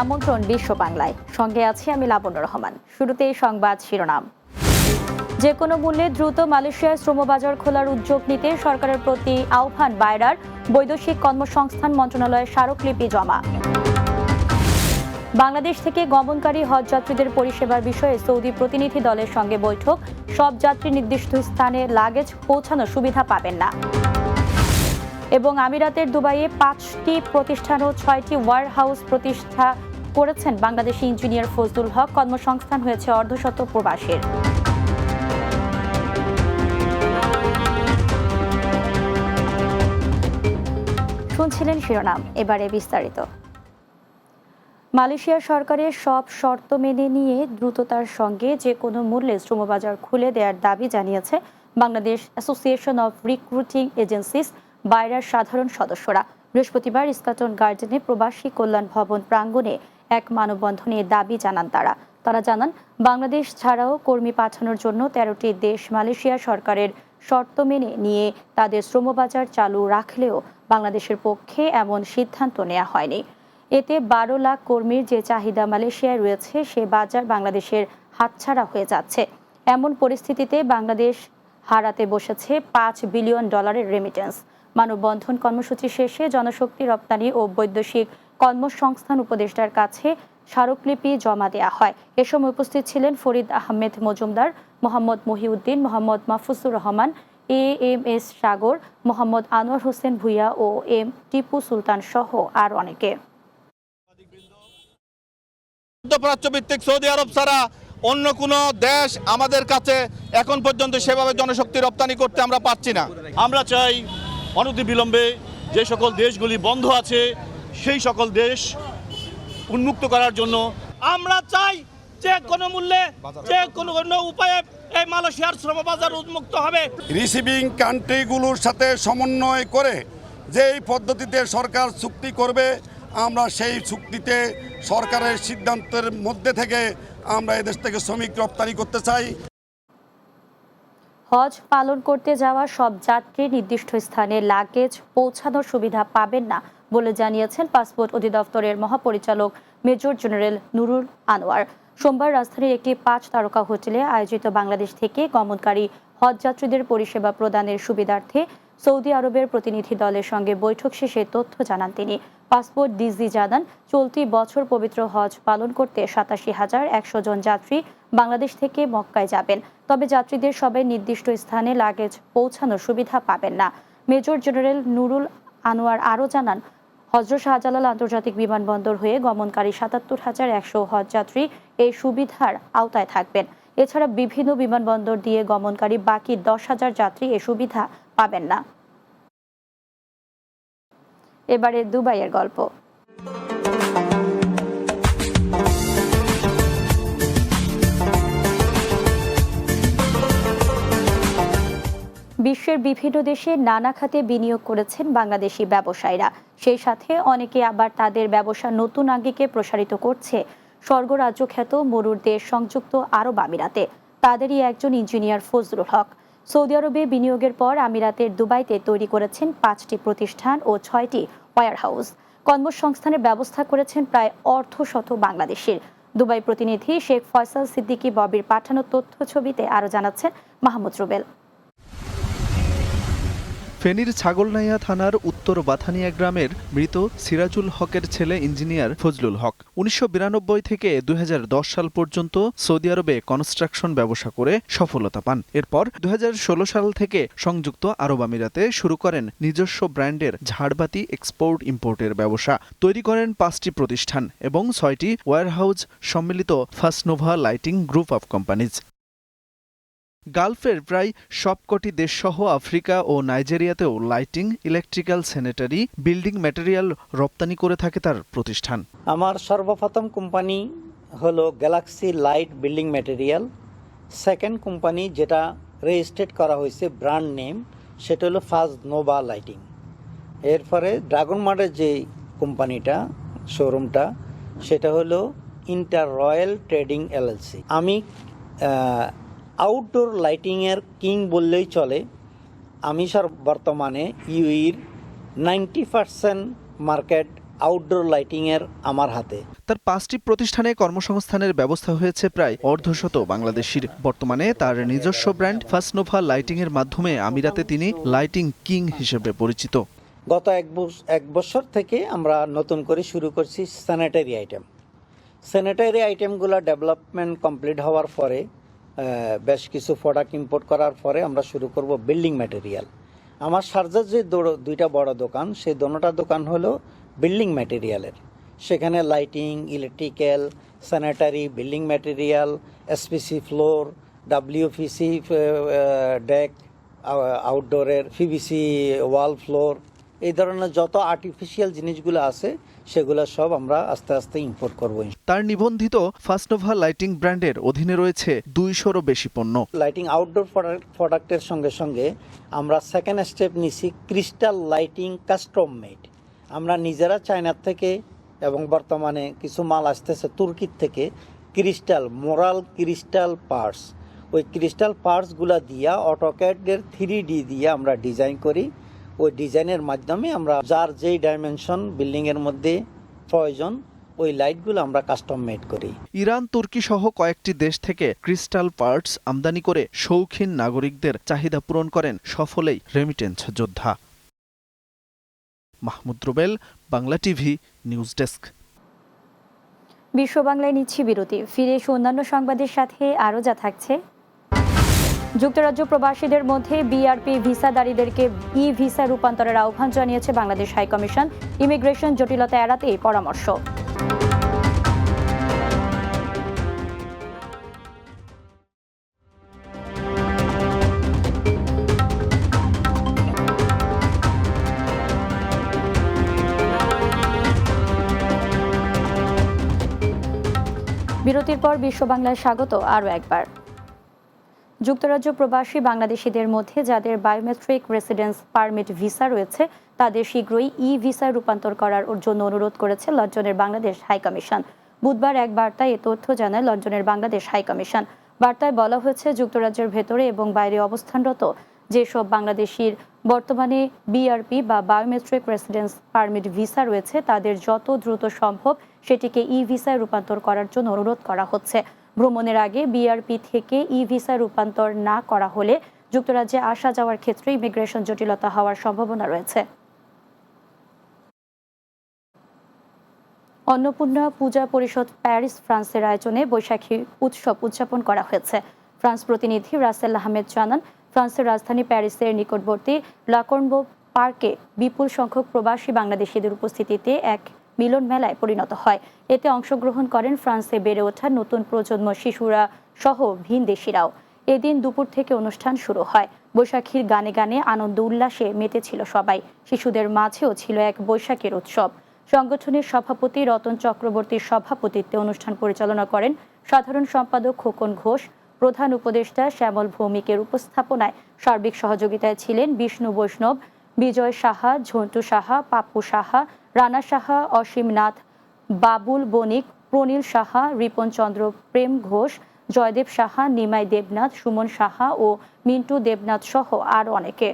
আমন্ত্রণ বিশ্ব বাংলায়। সঙ্গে আছি আমি লাবণ্য রহমান। শুরুতেই সংবাদ শিরোনাম। যে কোনো মূল্যে দ্রুত মালয়েশিয়ায় শ্রমবাজার খোলার উদ্যোগ নিতে সরকারের প্রতি আহ্বান বায়রার বৈদেশিক কর্মসংস্থান মন্ত্রণালয়ের স্মারকলিপি জমা। বাংলাদেশ থেকে গমনকারী হজ যাত্রীদের পরিষেবার বিষয়ে সৌদি প্রতিনিধি দলের সঙ্গে বৈঠক। সব যাত্রী নির্দিষ্ট স্থানে লাগেজ পৌঁছানোর সুবিধা পাবেন না। এবং আমিরাতের দুবাইয়ে পাঁচটি প্রতিষ্ঠান ও ছয়টি ওয়ার হাউস প্রতিষ্ঠা করেছেন বাংলাদেশি ইঞ্জিনিয়ার ফজলুল হক। কর্মসংস্থান হয়েছে অর্ধশত প্রবাসীর। শুনছিলেন শিরোনাম, এবারে বিস্তারিত। মালয়েশিয়া সরকারের সব শর্ত মেনে নিয়ে দ্রুততার সঙ্গে যে কোনো মূল্যে শ্রমবাজার খুলে দেওয়ার দাবি জানিয়েছে Bangladesh Association of Recruiting Agencies. বাইরার সাধারণ সদস্যরা। বৃহস্পতিবার ইস্কাটন গার্ডেনে প্রবাসী কল্যাণ ভবন প্রাঙ্গণে এক মানববন্ধনে দাবি জানান তারা। তারা জানান, বাংলাদেশ ছাড়াও কর্মী পাঠানোর জন্য তেরোটি দেশ মালয়েশিয়া সরকারের শর্ত মেনে নিয়ে তাদের শ্রমবাজার চালু রাখলেও বাংলাদেশের পক্ষে এমন সিদ্ধান্ত নেওয়া হয়নি। এতে বারো লাখ কর্মীর যে চাহিদা মালয়েশিয়ায় রয়েছে, সে বাজার বাংলাদেশের হাতছাড়া হয়ে যাচ্ছে। এমন পরিস্থিতিতে বাংলাদেশ হারাতে বসেছে পাঁচ বিলিয়ন ডলারের রেমিটেন্স মানববন্ধন কর্মসূচি শেষে জনশক্তি রপ্তানি ও বৈদেশিক কর্মসংস্থান উপদেষ্টার কাছে স্মারকলিপি জমা দেওয়া হয়। এ সময় উপস্থিত ছিলেন Farid Ahmed Majumdar Mohammad Mohiuddin Mohammad Mahfuzur Rahman A M S Sagar Mohammad Anwar Hossain Bhuiyan O M Tipu Sultan সহ আর অনেকে। মধ্যপ্রাচ্য ভিত্তিক সৌদি আরব ছাড়া অন্য কোনো দেশ আমাদের কাছে এখন পর্যন্ত সেভাবে জনশক্তি রপ্তানি করতে আমরা পারছি না। আমরা চাই অনতিবিলম্বে যে সকল দেশগুলি বন্ধ আছে সেই সকল দেশ উন্মুক্ত করার জন্য আমরা চাই যে কোনো মূল্যে যে কোনো কোনো উপায়ে এই মালয়েশিয়ার শ্রম বাজার উন্মুক্ত হবে। রিসিভিং কান্ট্রিগুলোর সাথে সমন্বয় করে যেই পদ্ধতিতে সরকার চুক্তি করবে আমরা সেই চুক্তিতে সরকারের সিদ্ধান্তের মধ্যে থেকে আমরা এদেশ থেকে শ্রমিক রপ্তানি করতে চাই। হজ পালন করতে যাওয়া সব যাত্রী নির্দিষ্ট স্থানে লাগেজ পৌঁছানোর সুবিধা পাবেন না বলে জানিয়েছেন পাসপোর্ট অধিদপ্তরের মহাপরিচালক মেজর জেনারেল নুরুল আনোয়ার। সোমবার রাজধানীর একটি পাঁচ তারকা হোটেলে আয়োজিত বাংলাদেশ থেকে গমনকারী হজ যাত্রীদের পরিষেবা প্রদানের সুবিধার্থে সৌদি আরবের প্রতিনিধি দলের সঙ্গে বৈঠক শেষে তথ্য জানান তিনি। পাসপোর্ট ডিজি জানান, চলতি বছর পবিত্র হজ পালন করতে সাতাশি হাজার একশো জন যাত্রী বাংলাদেশ থেকে মক্কায় যাবেন। তবে যাত্রীদের সবাই নির্দিষ্ট স্থানে লাগেজ পৌঁছানোর সুবিধা পাবেন না। মেজর জেনারেল নুরুল আনোয়ার আরও জানান, হজরত শাহজালাল আন্তর্জাতিক বিমানবন্দর হয়ে গমনকারী সাতাত্তর হাজার একশো হজ যাত্রী এই সুবিধার আওতায় থাকবেন। এছাড়া বিভিন্ন বিমানবন্দর দিয়ে গমনকারী বাকি দশ হাজার যাত্রী এ সুবিধা পাবেন না। এবারে দুবাইয়ের গল্প। বিশ্বের বিভিন্ন দেশে নানা খাতে বিনিয়োগ করেছেন বাংলাদেশি ব্যবসায়ীরা। সেই সাথে অনেকে আবার তাদের ব্যবসা নতুন আঙ্গিকে প্রসারিত করছে। স্বর্গরাজ্য খ্যাত মরুর দেশ সংযুক্ত আরব আমিরাতে। তাদেরই একজন ইঞ্জিনিয়ার ফজলুল হক। সৌদি আরবে বিনিয়োগের পর আমিরাতের দুবাইতে তৈরি করেছেন পাঁচটি প্রতিষ্ঠান ও ছয়টি ওয়ার হাউস কর্মসংস্থানের ব্যবস্থা করেছেন প্রায় অর্ধশত বাংলাদেশের। দুবাই প্রতিনিধি শেখ ফয়সাল সিদ্দিকী ববির পাঠানো তথ্য ছবিতে আরও জানাচ্ছেন মাহমুদ রুবেল। ফেনীর ছাগলনাইয়া থানার উত্তর বাথানিয়া গ্রামের মৃত সিরাজুল হকের ছেলে ইঞ্জিনিয়ার ফজলুল হক। উনিশশো বিরানব্বই থেকে দু হাজার দশ সাল পর্যন্ত সৌদি আরবে কনস্ট্রাকশন ব্যবসা করে সফলতা পান। এরপর দু হাজার ষোলো সাল থেকে সংযুক্ত আরব আমিরাতে শুরু করেন নিজস্ব ব্র্যান্ডের ঝাড়বাতি এক্সপোর্ট ইম্পোর্টের ব্যবসা। তৈরি করেন পাঁচটি প্রতিষ্ঠান এবং ছয়টি ওয়ারহাউস সম্মিলিত ফাসনোভা লাইটিং গ্রুপ অফ কোম্পানিজ। গালফের প্রায় সবকটি দেশসহ আফ্রিকা ও নাইজেরিয়াতেও lighting, electrical, sanitary, building material রপ্তানি করে থাকে তার প্রতিষ্ঠান। আমার সর্বপ্রথম কোম্পানি হলো galaxy light building material. Second company যেটা রেজিস্ট্রেট করা হয়েছে ব্র্যান্ড নেম, সেটা হলো ফার্স্ট নোভা লাইটিং। এরপরে ড্রাগন মার্টের যে কোম্পানিটা, শোরুমটা, সেটা হলো ইন্টার রয়্যাল ট্রেডিং এলএলসি। আমি আউটডোর লাইটিংয়ের কিং বললেই চলে। আমি স্যার বর্তমানে ইউইর নাইনটি পারসেন্ট মার্কেট আউটডোর লাইটিংয়ের আমার হাতে। তার পাঁচটি প্রতিষ্ঠানে কর্মসংস্থানের ব্যবস্থা হয়েছে প্রায় অর্ধশত বাংলাদেশির। বর্তমানে তার নিজস্ব ব্র্যান্ড ফাসনোভা লাইটিং এর মাধ্যমে আমিরাতে তিনি লাইটিং কিং হিসেবে পরিচিত। গত এক এক বছর থেকে আমরা নতুন করে শুরু করছি স্যানিটারি আইটেম স্যানিটারি আইটেমগুলো ডেভেলপমেন্ট কমপ্লিট হওয়ার পরে বেশ কিছু প্রোডাক্ট ইম্পোর্ট করার পরে আমরা শুরু করব বিল্ডিং ম্যাটেরিয়াল আমার সার্জার যে দুইটা বড় দোকান, সেই দোনোটা দোকান হলো বিল্ডিং ম্যাটেরিয়ালের সেখানে lighting electrical sanitary building material SPC floor WPC deck আউটডোরের PVC wall floor এই ধরনের যত আর্টিফিশিয়াল জিনিসগুলো আছে সেগুলো সব আমরা আস্তে আস্তে ইম্পোর্ট করব তার নিবন্ধিত ফাসনোভা লাইটিং ব্র্যান্ডের অধীনে রয়েছে দুইশোরও বেশি পণ্য। লাইটিং আউটডোর প্রোডাক্টের সঙ্গে সঙ্গে আমরা সেকেন্ড স্টেপ নিছি ক্রিস্টাল লাইটিং কাস্টম মেড আমরা নিজেরা চায়নার থেকে এবং বর্তমানে কিছু মাল আসতেছে তুর্কির থেকে ক্রিস্টাল মোরাল ক্রিস্টাল পার্টস ওই ক্রিস্টাল পার্টসগুলো দিয়া অটোক্যাডের থ্রি ডি দিয়ে আমরা ডিজাইন করি। ওই ডিজাইনের মাধ্যমে আমরা যার যেই ডাইমেনশন বিল্ডিংয়ের মধ্যে প্রয়োজন ওই লাইটগুলো আমরা কাস্টম মেড করি। ইরান তুর্কি সহ কয়েকটি দেশ থেকে ক্রিস্টাল পার্টস আমদানি করে শৌখিন নাগরিকদের চাহিদা পূরণ করেন সফলেই রেমিটেন্স যোদ্ধা। Mahmud Rubel Bangla TV news desk. বিশ্ব বাংলায় নিচ্ছি বিরতি। ফিরে এসে অন্যান্য সংবাদের সাথে আরও যা থাকছে। যুক্তরাজ্য প্রবাসীদের মধ্যে বিআরপি ভিসাদারীদেরকে ই ভিসা রূপান্তরের আহ্বান জানিয়েছে বাংলাদেশ হাইকমিশন ইমিগ্রেশন জটিলতা এড়াতে পরামর্শ। বিরতির পর বিশ্ব বাংলায় স্বাগত আরও একবার। যুক্তরাজ্য প্রবাসী বাংলাদেশিদের মধ্যে যাদের বায়োমেট্রিক রেসিডেন্স পারমিট ভিসা রয়েছে, তাদের শীঘ্রই ই ভিসায় রূপান্তর করার জন্য অনুরোধ করেছে লন্ডনের বাংলাদেশ হাইকমিশন বুধবার এক বার্তায় এ তথ্য জানায় লন্ডনের বাংলাদেশ হাইকমিশন বার্তায় বলা হয়েছে, যুক্তরাজ্যের ভেতরে এবং বাইরে অবস্থানরত যেসব বাংলাদেশির বর্তমানে বিআরপি বা বায়োমেট্রিক রেসিডেন্স পারমিট ভিসা রয়েছে, তাদের যত দ্রুত সম্ভব সেটিকে ই ভিসায় রূপান্তর করার জন্য অনুরোধ করা হচ্ছে। ভ্রমণের আগে বিআরপি থেকে ই ভিসা রূপান্তর না করা হলে যুক্তরাজ্যে আসা যাওয়ার ক্ষেত্রে ইমিগ্রেশন জটিলতা হওয়ার সম্ভাবনা রয়েছে। অন্নপূর্ণা পূজা পরিষদ প্যারিস, ফ্রান্সের আয়োজনে বৈশাখী উৎসব উদযাপন করা হয়েছে। ফ্রান্স প্রতিনিধি রাসেল আহমেদ জানান, ফ্রান্সের রাজধানী প্যারিসের নিকটবর্তী লাকর্নবো পার্কে বিপুল সংখ্যক প্রবাসী বাংলাদেশিদের উপস্থিতিতে এক মিলন মেলায় পরিণত হয়। এতে অংশগ্রহণ করেন ফ্রান্সে বেড়ে ওঠা নতুন প্রজন্ম শিশুরা সহ ভিনদেশিরাও এদিন দুপুর থেকে অনুষ্ঠান শুরু হয়। বৈশাখীর গানে গানে আনন্দ উল্লাসে মেতেছিল সবাই। শিশুদের মাঝেও ছিল এক বৈশাখীর উৎসব। সংগঠনের সভাপতি রতন চক্রবর্তীর সভাপতিত্বে অনুষ্ঠান পরিচালনা করেন সাধারণ সম্পাদক খোকন ঘোষ। প্রধান উপদেষ্টা শ্যামল ভৌমিকের উপস্থাপনায় সার্বিক সহযোগিতায় ছিলেন বিষ্ণু বৈষ্ণব, বিজয় সাহা, ঝন্টু সাহা পাপ্পু সাহা রানা সাহা, অসীম নাথ, বাবুল বণিক, প্রনীল সাহা, রিপন চন্দ্র প্রেম ঘোষ, জয়দেব সাহা, নিমাই দেবনাথ, সুমন সাহা ও মিন্টু দেবনাথ সহ আরও অনেকে।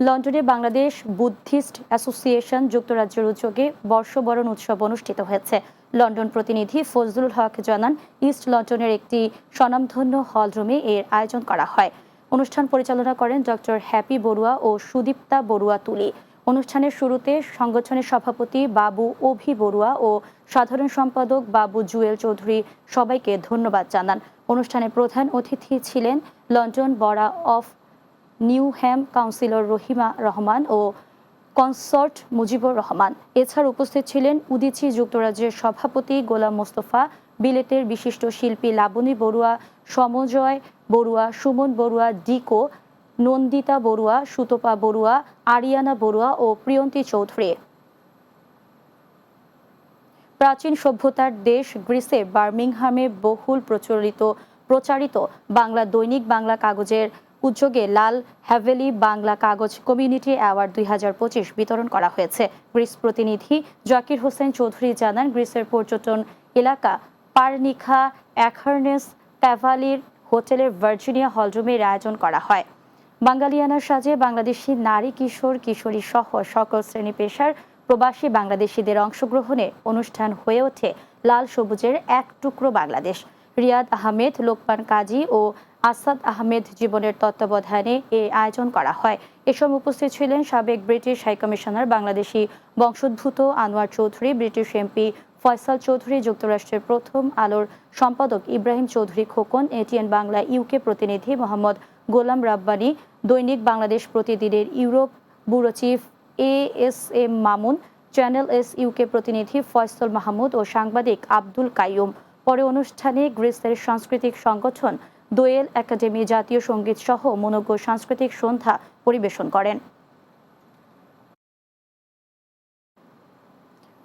লন্ডনে বাংলাদেশ বুদ্ধিস্ট অ্যাসোসিয়েশন যুক্তরাজ্যের উদ্যোগে বর্ষবরণ উৎসব অনুষ্ঠিত হয়েছে। লন্ডন প্রতিনিধি ফজলুল হক জানান, ইস্ট লন্ডনের একটি স্বনামধন্য হলরুমে এর আয়োজন করা হয়। অনুষ্ঠান পরিচালনা করেন ডক্টর হ্যাপি বড়ুয়া ও সুদীপ্তা বড়ুয়া তুলি। অনুষ্ঠানের শুরুতে সংগঠনের সভাপতি বাবু অভি বড়ুয়া ও সাধারণ সম্পাদক বাবু জুয়েল চৌধুরী সবাইকে ধন্যবাদ জানান। অনুষ্ঠানে প্রধান অতিথি ছিলেন London borough of Newham councillor Rahima Rahman ও কনসর্ট মুজিবুর রহমান। এছাড়া উপস্থিত ছিলেন উদিচি যুক্তরাজ্যের সভাপতি গোলাম মোস্তফা, বিলেতের বিশিষ্ট শিল্পী লাবণী বড়ুয়া, সমজয় বড়ুয়া, সুমন বড়ুয়া, ডিকো, নন্দিতা বড়ুয়া, সুতপা বড়ুয়া, আরিয়ানা বড়ুয়া ও প্রিয়ন্তী চৌধুরী। প্রাচীন সভ্যতার দেশ গ্রিসে বার্মিংহামে বহুল প্রচলিত, প্রচারিত বাংলা দৈনিক বাংলা কাগজের উদ্যোগে লাল হ্যাভেলি বাংলা কাগজ কমিউনিটি অ্যাওয়ার্ড দুই হাজার পঁচিশ বিতরণ করা হয়েছে। গ্রিস প্রতিনিধি জাকির হোসেন চৌধুরী জানান, গ্রিসের পর্যটন এলাকা পারনিখা, অ্যাখার্নেস ক্যাভালির হোটেলের ভার্জিনিয়া হলরুমের আয়োজন করা হয়। বাঙালিয়ানার সাজে বাংলাদেশি নারী কিশোর, কিশোরী সহ সকল শ্রেণি পেশার প্রবাসী বাংলাদেশিদের অংশগ্রহণে অনুষ্ঠান হয়ে ওঠে লাল সবুজের এক টুকরো বাংলাদেশ। রিয়াদ আহমেদ, লোকমান কাজী ও আসাদ আহমেদ জীবনের তত্ত্বাবধানে এ আয়োজন করা হয়। এ সময় উপস্থিত ছিলেন সাবেক ব্রিটিশ হাইকমিশনার বাংলাদেশি বংশোদ্ভূত আনোয়ার চৌধুরী, ব্রিটিশ এমপি ফয়সাল চৌধুরী, যুক্তরাষ্ট্রের প্রথম আলোর সম্পাদক ইব্রাহিম চৌধুরী খোকন, এটিএন বাংলা ইউকে প্রতিনিধি মোহাম্মদ গোলাম রাব্বানি, দৈনিক বাংলাদেশ প্রতিদিনের Europe bureau chief A S M Mamun, channel S UK প্রতিনিধি ফয়সল মাহমুদ ও সাংবাদিক আব্দুল কাইয়ুম। পরে অনুষ্ঠানে গ্রিসের সাংস্কৃতিক সংগঠন দোয়েল একাডেমি জাতীয় সংগীত সহ মনোজ্ঞ সাংস্কৃতিক সন্ধ্যা পরিবেশন করেন।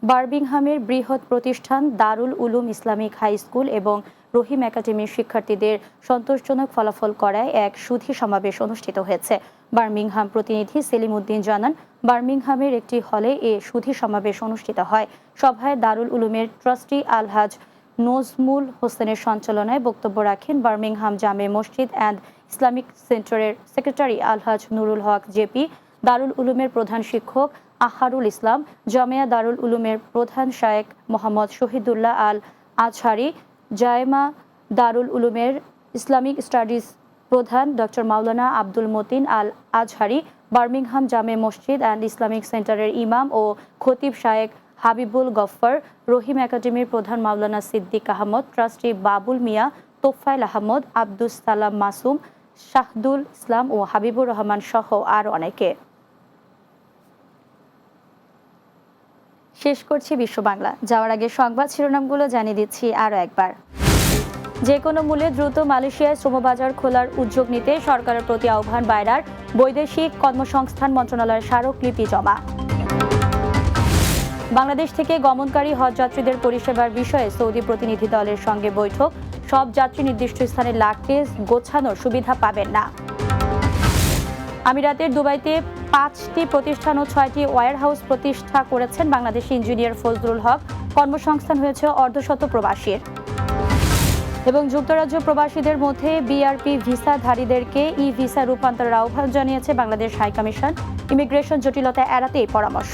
বার্মিংহামের বৃহৎ প্রতিষ্ঠান Darul Uloom Islamic high school এবং রহিম একাডেমির শিক্ষার্থীদের সন্তোষজনক ফলাফল করায় এক সুধী সমাবেশ অনুষ্ঠিত হয়েছে। বার্মিংহাম প্রতিনিধি সেলিম উদ্দিন জানান, বার্মিংহামের একটি হলে এ সুধী সমাবেশ অনুষ্ঠিত হয়। সভায় দারুল উলুমের ট্রাস্টি আলহাজ নজমুল হোসেনের সঞ্চালনায় বক্তব্য রাখেন Birmingham Jame Masjid and Islamic সেন্টারের সেক্রেটারি আলহাজ নুরুল হক জেপি, দারুল উলুমের প্রধান শিক্ষক আহারুল ইসলাম, জামিয়া দারুল উলুমের প্রধান শায়েক মোহাম্মদ শহীদুল্লাহ আল আজহারি, জায়মা দারুল উলুমের ইসলামিক স্টাডিজ প্রধান doctor Maulana Abdul Matin Al Azhari, Birmingham Jame Masjid and Islamic সেন্টারের ইমাম ও খতিব শায়েক হাবিবুল গফফর, রহিম একাডেমির প্রধান মাওলানা সিদ্দিক আহমদ ট্রাস্টি বাবুল মিয়া তোফাইল আহমদ, আব্দুস সালাম মাসুম, শাহদুল ইসলাম ও হাবিবুর রহমান সহ আর অনেকে। শেষ করছি বিশ্ব বাংলা। যাওয়ার আগে সংবাদ শিরোনামগুলো জানিয়ে দিচ্ছি আরও একবার। যে কোনো মূল্যে দ্রুত মালয়েশিয়ায় শ্রমবাজার খোলার উদ্যোগ নিতে সরকারের প্রতি আহ্বান, বাইরার বৈদেশিক কর্মসংস্থান মন্ত্রণালয়ের স্মারকলিপি জমা। বাংলাদেশ থেকে গমনকারী হজ যাত্রীদের পরিষেবার বিষয়ে সৌদি প্রতিনিধি দলের সঙ্গে বৈঠক। সব যাত্রী নির্দিষ্ট স্থানে লাগেজ গোছানোর সুবিধা পাবেন না। আমিরাতের দুবাইতে পাঁচটি প্রতিষ্ঠান ও ছয়টি ওয়ার হাউস প্রতিষ্ঠা করেছেন বাংলাদেশি ইঞ্জিনিয়ার ফজলুল হক। কর্মসংস্থান হয়েছে অর্ধশত প্রবাসীর। এবং যুক্তরাজ্য প্রবাসীদের মধ্যে বিআরপি ভিসাধারীদেরকে ই ভিসা রূপান্তরের আহ্বান জানিয়েছে বাংলাদেশ হাইকমিশন। ইমিগ্রেশন জটিলতা এড়াতেই পরামর্শ।